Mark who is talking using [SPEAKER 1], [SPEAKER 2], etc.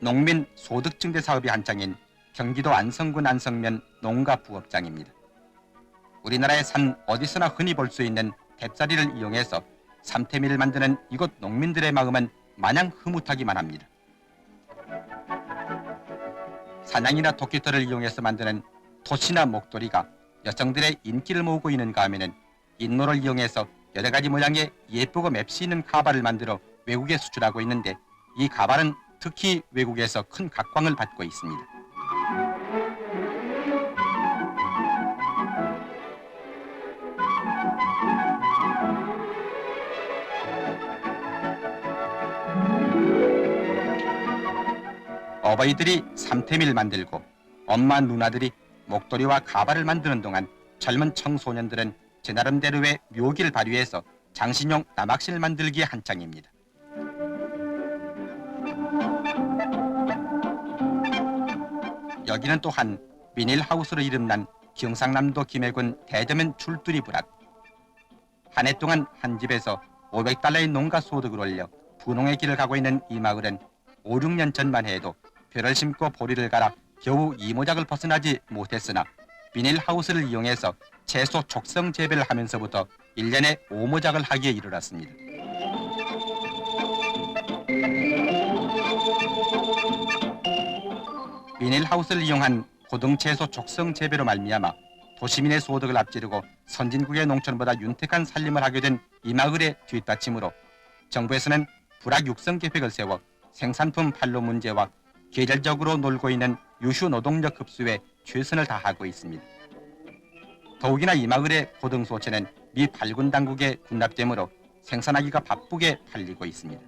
[SPEAKER 1] 농민 소득 증대 사업이 한창인 경기도 안성군 안성면 농가 부업장입니다. 우리나라의 산 어디서나 흔히 볼 수 있는 뎁사리를 이용해서 삼태미를 만드는 이곳 농민들의 마음은 마냥 흐뭇하기만 합니다. 사냥이나 도끼털을 이용해서 만드는 토시나 목도리가 여성들의 인기를 모으고 있는가 하면은 인노를 이용해서 여러 가지 모양의 예쁘고 맵시 있는 가발을 만들어 외국에 수출하고 있는데 이 가발은 특히 외국에서 큰 각광을 받고 있습니다. 어버이들이 삼태미를 만들고 엄마 누나들이 목도리와 가발을 만드는 동안 젊은 청소년들은 제 나름대로의 묘기를 발휘해서 장신용 남학신을 만들기에 한창입니다. 여기는 또한 비닐하우스로 이름난 경상남도 김해군 대저면 출두리 부락. 한해 동안 한 집에서 500달러의 농가 소득을 올려 분홍의 길을 가고 있는 이 마을은 5, 6년 전만 해도 벼를 심고 보리를 갈아 겨우 이모작을 벗어나지 못했으나 비닐하우스를 이용해서 채소 촉성 재배를 하면서부터 1년에 5모작을 하기에 이르렀습니다. 비닐하우스를 이용한 고등채소 촉성 재배로 말미암아 도시민의 소득을 앞지르고 선진국의 농촌보다 윤택한 살림을 하게 된 이 마을의 뒷받침으로 정부에서는 불악 육성 계획을 세워 생산품 판로 문제와 계절적으로 놀고 있는 유슈 노동력 흡수에 최선을 다하고 있습니다. 더욱이나 이 마을의 고등소체는 미 발군 당국에 군납되므로 생산하기가 바쁘게 팔리고 있습니다.